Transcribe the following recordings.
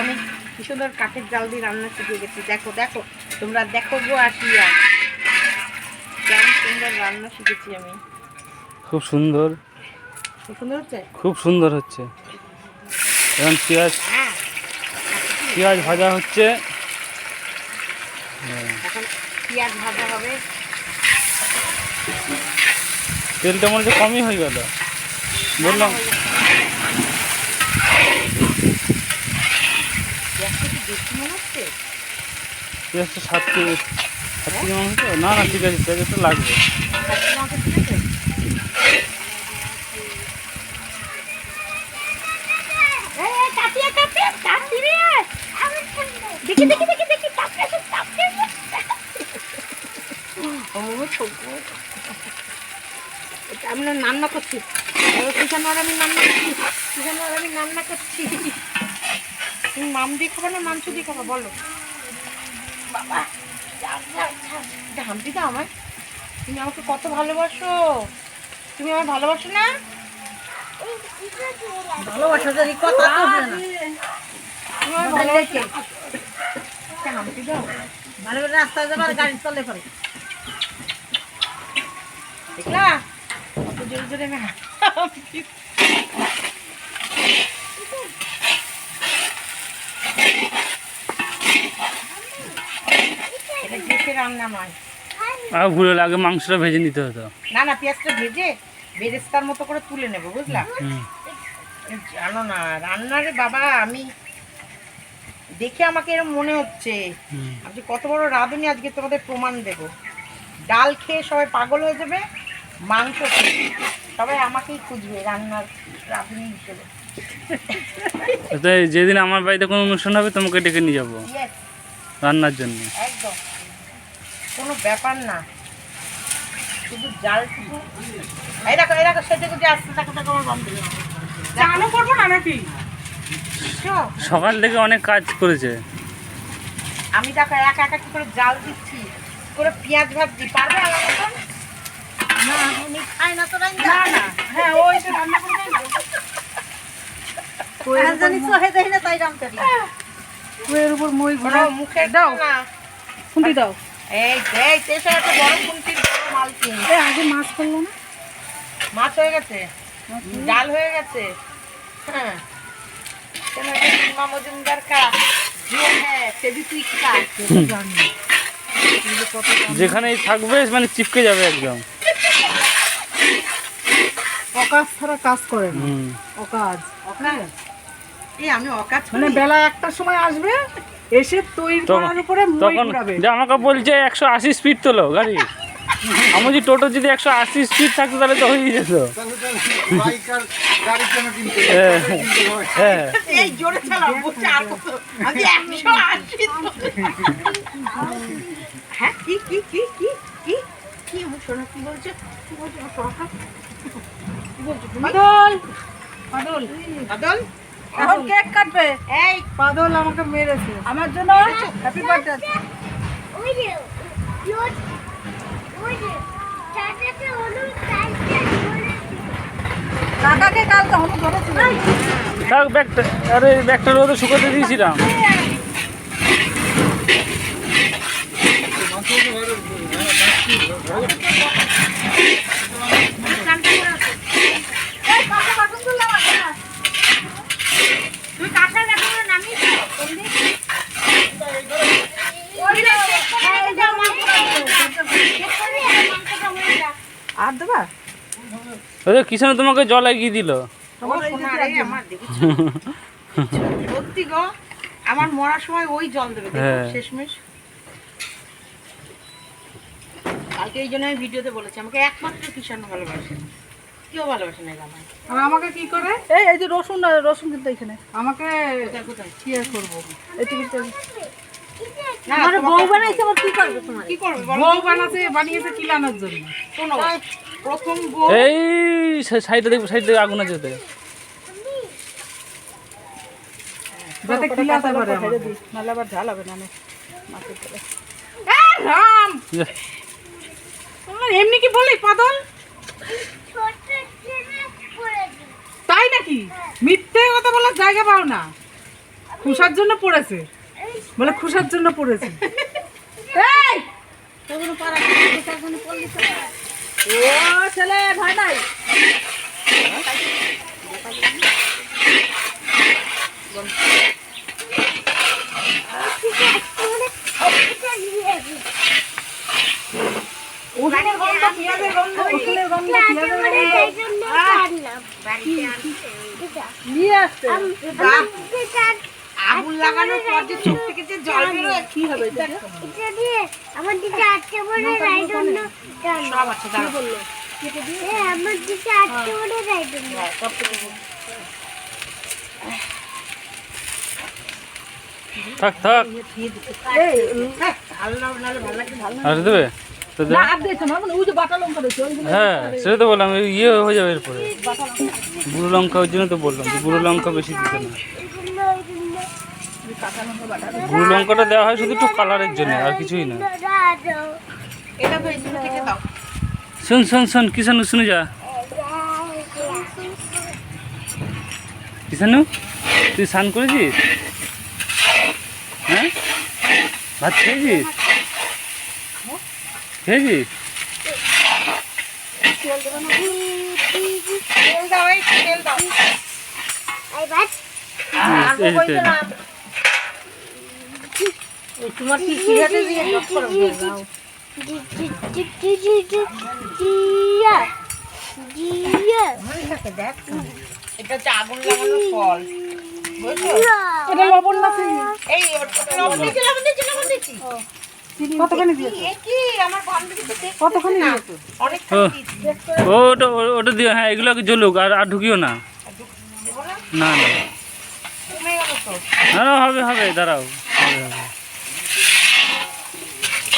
আমি কি সুন্দর কাঠের জাল দিয়ে রান্না শিখে গেছি দেখো দেখো তোমরা দেখো গো আসিয়া। কেমন সুন্দর রান্না শিখেছি আমি। খুব সুন্দর। খুব সুন্দর হচ্ছে? খুব সুন্দর হচ্ছে। এখন পেঁয়াজ হ্যাঁ পেঁয়াজ ভাজা হচ্ছে। এখন পেঁয়াজ ভাজা হবে। তেলটা মনে হচ্ছে কমই হয়ে গেল। বললাম গ্যাসটা কি বেশি মনে হচ্ছে পেঁয়াজটা সাত কেজি সাত কেজি হচ্ছে না না ঠিক আছে পেঁয়াজ একটু লাগবে কাঁচা লঙ্কা দিয়েছে? এই, এই, কাটিয়ে, কাটিয়ে, কাটি রে। দেখি, দেখি, দেখি, দেখি, কাটি আছে, কাটি আছে। ও, ছোকো। এটা আমি না রান্না করছি কিষানোর আমি রান্না করছি কিষানোর আমি রান্না করছি তুমি মাম দিয়ে খাব না মাংস দিয়ে খাব? বলো। বাবা হাম্পি দাও আমার তুমি আমাকে কত ভালোবাসো। তুমি আমার ভালোবাসো না? ভালোবাসা যদি কথা ভালোবাসো একটা দাও ভালো করে রাস্তায় যাবার গাড়ি চলে পড়ে। দেখলা? কত জোরে জোরে আমি রান্না নয় আর ভুলে লাগে মাংসটা ভেজে নিতে হতো। না না পেঁয়াজটা ভেজে বেরেস্তার মতো করে তুলে নেব বুঝলা? জানো না রান্নারে বাবা আমি দেখে আমাকে এরকম মনে হচ্ছে। আজকে কত বড় রাঁধুনি আজকে তোমাদের প্রমাণ দেব। ডাল খেয়ে সবাই পাগল হয়ে যাবে মাংস সবাই আমাকেই খুঁজবে রান্নার রাঁধুনি হিসেবে। যেদিন আমার বাড়িতে কোনো অনুষ্ঠান হবে তোমাকে ডেকে নিয়ে যাব। রান্নার জন্য। একদম। কোনো ব্যাপার না। শুধু জালটুকু এই দেখো এই দেখো সেটা যে আসতে থাকো থাকো আমার বান্ধবী। চানও করব না নাকি? সকাল থেকে অনেক কাজ করেছে। আমি দেখো একা একা কি করে জাল দিচ্ছি? করে পেঁয়াজ ভাজছি? পারবে আমার মতন? না। উনি খায় না তো রান্না। না না। হ্যাঁ ওই তো রান্না করে জানি সহে দেয় না তাই রাম করি। উপর মই কোনো মুখের দাও। না দাও। এই যে, এই তেসে একটা বড় মালকিন আগে মাছ করল না? মাছ হয়ে গেছে। ডাল হয়ে গেছে। হ্যাঁ। সীমা মজুমদার হ্যাঁ খা। যেখানেই থাকবে মানে চিপকে যাবে একদম। অকাজ ছাড়া কাজ করে না। অকাজ। অকাজ? এই আমি অকাজ মানে বেলা একটার সময় আসবে? এসে তৈরি তখন করার উপরে তখন যে আমাকে বলছে একশো আশি স্পিড তোলো গাড়ি। আমি বলছি টোটো যদি একশো আশি স্পিড থাকতো তাহলে তো হয়ে যেত। হ্যাঁ, হ্যাঁ হ্যাঁ পাদল পাদল বাদল? এখন কেক কাটবে? এই পাদল আমাকে মেরেছে। আমার জন্য? হ্যাপি বার্থডে ওই যে ওই যে চাটাতে হলুদ চাইতে কাকাকে কালকে হলুদ ধরেছিল থাক ব্যাগটা আরে ব্যাগটা রোদে শুকোতে দিয়েছিলাম কাঁচা দেখো না নামি আর দেবা কিষান তোমাকে জল এগিয়ে দিল। সত্যি গো আমার মরার সময় ওই জল দেবে দেখো হ্যাঁ। শেষমেশ। কালকে এই জন্য আমি ভিডিওতে বলেছি আমাকে একমাত্র কিষান ভালোবাসে। কেউ ভালোবাসে না আমার আর আমাকে কি করে? এই এই যে রসুন রসুন কিন্তু এখানে। আমাকে কোথায় কোথায়? কি আর করব? এই আমার বউ বানাইছে আবার কি করবে তোমার? কি করবে বউ বানাতে বানিয়েছে কিলানোর জন্য। শোনো প্রথম বউ এই সাইডে দেখব সাইডে আগুন আছে। যাতে কিলাতে পারে। নাহলে আবার ঝাল হবে না রাম! এমনি কি বলি পাদল তাই নাকি? মিথ্যে কথা বলার জায়গা পাও না। খুশার জন্য পড়েছে। বলে খুশার জন্য পড়েছে। ও ছেলে নিয়ে আসতে। লাগানোর পর যে চোখ থেকে যে জল বেরোয় কি হবে এটা এটা দিয়ে আমার দিকে আটকে পড়ে রাইট অন্য সব আছে দাঁড়াও। আমার দিকে আটকে পড়ে রাইট অন্য থাক। আর দেবে? মানে ওই যে বাটা লঙ্কা দিয়েছে ওইগুলো হ্যাঁ সেটা তো বললাম এই ইয়ে হয়ে যাবে এরপরে। বুড়ো লঙ্কা ওই জন্য তো বললাম যে বুড়ো লঙ্কা বেশি দিতে না। এগুলো লঙ্কাটা দেওয়া হয় শুধু একটু কালারের জন্য আর কিছুই না। শোন শোন শোন কিষানু শুনে যা। কিষানু তুই স্নান করেছিস? হ্যাঁ? ভাত খেয়েছিস? খেয়েছিস? তেল দাও এই তেল দাও। তোমার কি সিগারেটে দিয়ে জিয়া এটা হচ্ছে আগুন লাগানোর ফল। বুঝছ? এটা লবণ না চিনি? এই লবণ দিয়েছি? লবণ দিয়েছি লবণ দিয়েছি। কতখানি দিয়েছে। এ কি আমার বান্ধবী তো দেখছে কতখানি না। অনেক ও ও, ওটা ও- ওটা দিও হ্যাঁ এগুলো জ্বলুক আর আর ঢুকিও না। না না হবে হবে দাঁড়াও। হবে হবে আস্তে এই যে এই যে অনেক কিছু আমি শিখনা বাকি কাকি টমেটোগুলো দিয়ে দাও তো হাত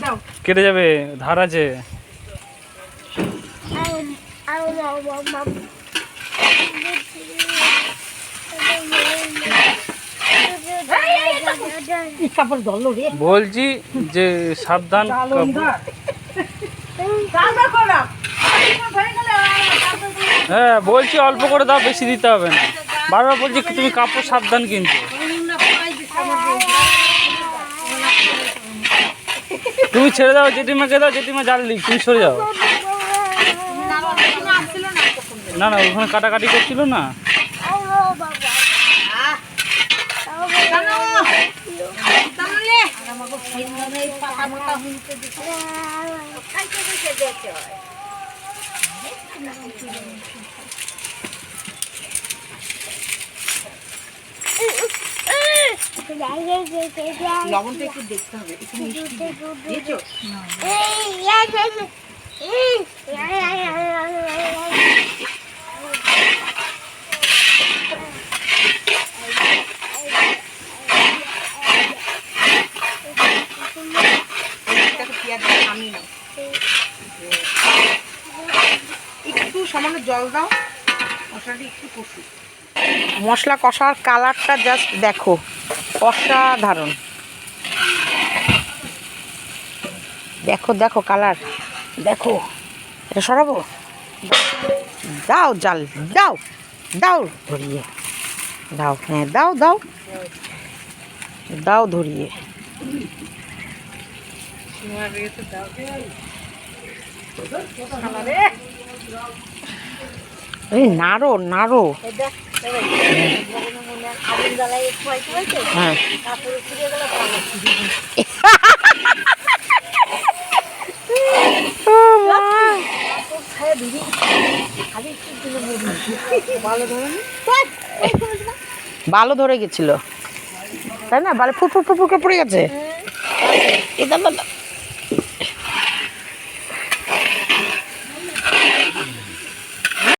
দাও কেটে যাবে ধার আছে এই কাপড় ধরলো রে বলছি যে সাবধান হ্যাঁ বলছি অল্প করে দাও বেশি দিতে হবে না। বারবার বলছি তুমি কাপড় সাবধান কিন্তু তুমি ছেড়ে দাও জেঠিমাকে দাও জেঠিমা জাল দিক তুমি সরে যাও। না না ওখানে কাটাকাটি করছিল না। লবণটা একটু দেখতে হবে একটু মিষ্টি দিয়েছ এটাকে পেঁয়াজ দিয়ে নামিয়ে নাও একটু সামান্য জল দাও মশলাটা একটু কষু। মশলা কষার কালারটা জাস্ট দেখো অসাধারণ। দেখো দেখো কালার দেখো। এটা সরাবো? দাও জাল দাও দাও ধরিয়ে। দাও হ্যাঁ দাও দাও। দাও ধরিয়ে। এই নাড়ো নাড়ো। হ্যাঁ। ভালো ধরে গেছিল। তাই না? বালে ফুট ফুট পড়ে গেছে। এ দাও, দাও, দাও।